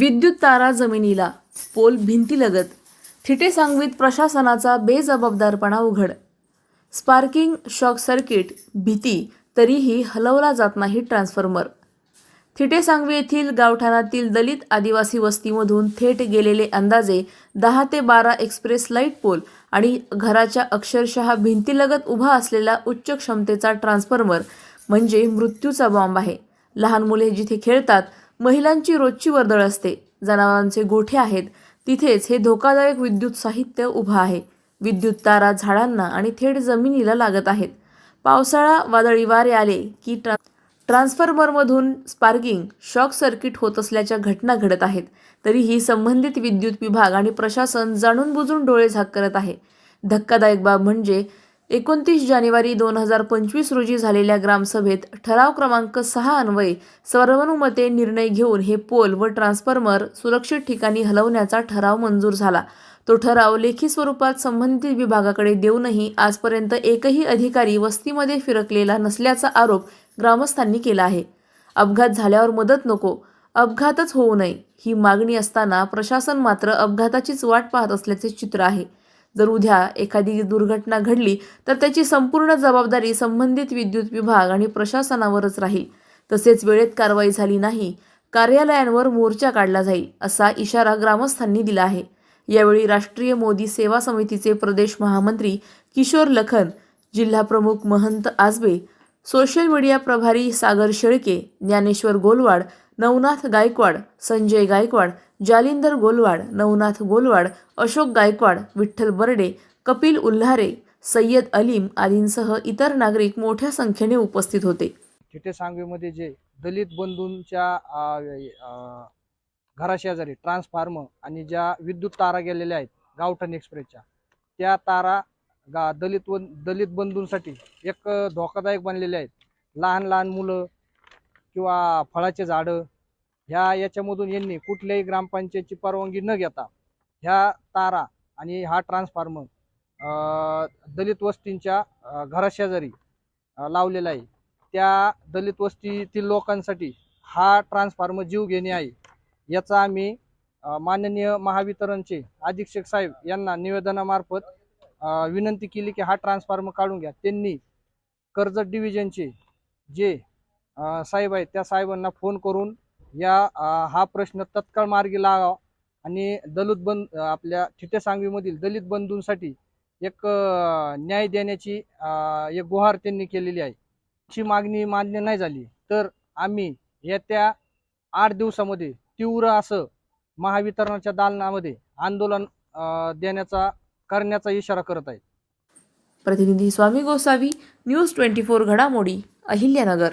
विद्युत तारा जमिनीला पोल भिंतीलगत. थिटे सांगवीत प्रशासनाचा बेजबाबदारपणा उघड. स्पार्किंग शॉक सर्किट भीती तरीही हलवला जात नाही ट्रान्सफॉर्मर. थिटे सांगवी येथील गावठाणातील दलित आदिवासी वस्तीमधून थेट गेलेले अंदाजे दहा ते बारा एक्सप्रेस लाइट पोल आणि घराच्या अक्षरशः भिंतीलगत उभा असलेला उच्च क्षमतेचा ट्रान्सफॉर्मर म्हणजे मृत्यूचा बॉम्ब आहे. लहान मुले जिथे खेळतात महिलांची रोजची वर्दळ असते. जनावरांचे गोठे आहेत. तिथेच हे धोकादायक विद्युत साहित्य उभं आहे. विद्युत तारा झाडांना आणि थेट जमिनीला लागत आहेत. पावसाळा वादळी वारे आले की ट्रा ट्रान्सफॉर्मरमधून स्पार्किंग शॉक सर्किट होत असल्याच्या घटना घडत आहेत. तरीही संबंधित विद्युत विभाग आणि प्रशासन जाणून बुजून डोळे झाक करत आहे. धक्कादायक बाब म्हणजे एकोणतीस जानेवारी दोन हजार पंचवीस रोजी झालेल्या ग्रामसभेत ठराव क्रमांक सहा अन्वये सर्वानुमते निर्णय घेऊन हे पोल व ट्रान्सफॉर्मर सुरक्षित ठिकाणी हलवण्याचा ठराव मंजूर झाला. तो ठराव लेखी स्वरूपात संबंधित विभागाकडे देऊनही आजपर्यंत एकही अधिकारी वस्तीमध्ये फिरकलेला नसल्याचा आरोप ग्रामस्थांनी केला आहे. अपघात झाल्यावर मदत नको अपघातच होऊ नये ही मागणी असताना प्रशासन मात्र अपघाताचीच वाट पाहत असल्याचे चित्र आहे. जर उद्या एखादी दुर्घटना घडली तर त्याची संपूर्ण जबाबदारी संबंधित विद्युत विभाग आणि प्रशासनावरच राहील. तसेच वेळेत कारवाई झाली नाही कार्यालयांवर मोर्चा काढला जाईल असा इशारा ग्रामस्थांनी दिला आहे. यावेळी राष्ट्रीय मोदी सेवा समितीचे प्रदेश महामंत्री किशोर लखन जिल्हा प्रमुख महंत आजबे सोशल मीडिया प्रभारी सागर शेळके ज्ञानेश्वर गोलवाड नवनाथ गायकवाड संजय गायकवाड जालिंदर गोलवाड नवनाथ गोलवाड अशोक गायकवाड विठ्ठल बर्डे कपिल उल्हारे सय्यद अलीम आदींसह इतर नागरिक मोठ्या संख्येने उपस्थित होते. थिटे सांगवीमध्ये जे दलित बंधूंच्या घराशेजारी ट्रान्सफॉर्मर आणि ज्या विद्युत तारा गेलेल्या आहेत गावठण एक्सप्रेसच्या त्या तारा गा दलित वन दलित बंधूंसाठी एक धोकादायक बनलेल्या आहेत. लहान लहान मुलं किंवा फळाचे झाडं ह्या याच्यामधून यांनी कुठल्याही ग्रामपंचायतची परवानगी न घेता ह्या तारा आणि हा ट्रान्सफॉर्मर दलित वस्तींच्या घराशेजारी लावलेला आहे. त्या दलित वस्तीतील लोकांसाठी हा ट्रान्सफॉर्मर जीव घेणे आहे. याचा आम्ही माननीय महावितरणचे अधीक्षक साहेब यांना निवेदनामार्फत विनंती केली की हा ट्रान्सफॉर्मर काढून घ्या. त्यांनी कर्जत डिव्हिजनचे जे साहेब आहेत त्या साहेबांना फोन करून या हा प्रश्न तत्काळ मार्गी लागावा आणि दलित बंद आपल्या ठिटे सांगवीमधील दलित बंधूंसाठी एक न्याय देण्याची एक गुहार त्यांनी केलेली आहे. ची मागणी मान्य नाही झाली तर आम्ही येत्या आठ दिवसामध्ये तीव्र असं महावितरणाच्या दालनामध्ये आंदोलन देण्याचा करण्याचा इशारा करत आहे प्रतिनिधी Swami Gosavi news twenty four घडामोडी अहिल्यानगर.